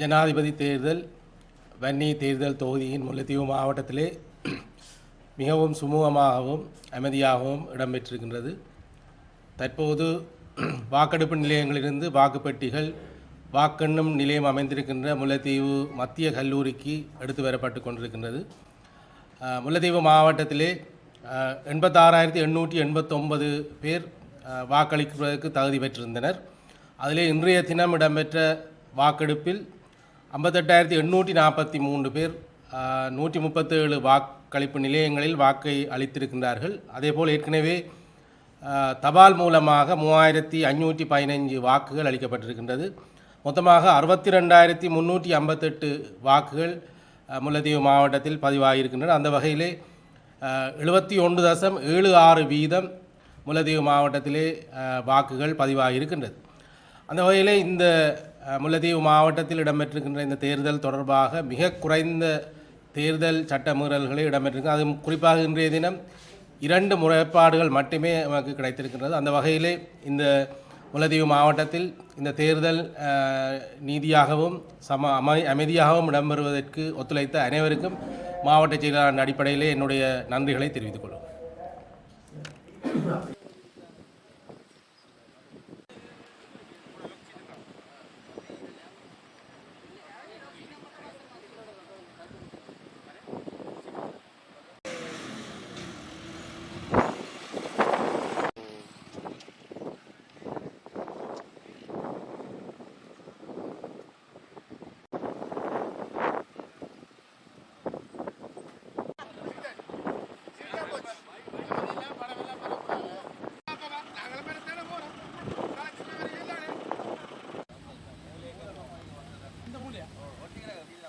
ஜனாதிபதி தேர்தல் வன்னி தேர்தல் தொகுதியின் முல்லைத்தீவு மாவட்டத்திலே மிகவும் சுமூகமாகவும் அமைதியாகவும் இடம்பெற்றிருக்கின்றது. தற்போது வாக்கெடுப்பு நிலையங்களிலிருந்து வாக்குப்பெட்டிகள் வாக்கெண்ணும் நிலையம் அமைந்திருக்கின்ற முல்லைத்தீவு மத்திய கல்லூரிக்கு எடுத்து வரப்பட்டு கொண்டிருக்கின்றது. முல்லைத்தீவு மாவட்டத்திலே எண்பத்தாறாயிரத்தி எண்ணூற்றி எண்பத்தொன்பது பேர் வாக்களிப்பதற்கு தகுதி பெற்றிருந்தனர். அதிலே இன்றைய தினம் இடம்பெற்ற வாக்கெடுப்பில் ஐம்பத்தெட்டாயிரத்தி எண்ணூற்றி நாற்பத்தி மூன்று பேர் நூற்றி முப்பத்தேழு வாக்களிப்பு நிலையங்களில் வாக்கை அளித்திருக்கின்றார்கள். அதேபோல் ஏற்கனவே தபால் மூலமாக மூவாயிரத்தி ஐநூற்றி பதினைஞ்சு வாக்குகள் அளிக்கப்பட்டிருக்கின்றது. மொத்தமாக அறுபத்தி ரெண்டாயிரத்தி முந்நூற்றி ஐம்பத்தெட்டு வாக்குகள் முல்லைத்தீவு மாவட்டத்தில் பதிவாகியிருக்கின்றன. அந்த வகையிலே எழுபத்தி ஒன்று தசம் ஏழு ஆறு வீதம் முல்லைத்தீவு மாவட்டத்திலே வாக்குகள் பதிவாகியிருக்கின்றது. அந்த வகையிலே இந்த முல்லதீவு முல்லைத்தீவு மாவட்டத்தில் இடம்பெற்றிருக்கின்ற இந்த தேர்தல் தொடர்பாக மிக குறைந்த தேர்தல் சட்ட மீறல்களே இடம்பெற்றிருக்கு அதுவும் குறிப்பாக இன்றைய தினம் இரண்டு முறைப்பாடுகள் மட்டுமே நமக்கு கிடைத்திருக்கின்றது. அந்த வகையிலே இந்த முல்லைத்தீவு மாவட்டத்தில் இந்த தேர்தல் நீதியாகவும் சம அமை அமைதியாகவும் இடம்பெறுவதற்கு ஒத்துழைத்த அனைவருக்கும் மாவட்ட செயலாளர் அடிப்படையிலே என்னுடைய நன்றிகளை தெரிவித்துக் கொள்கிறேன். What do you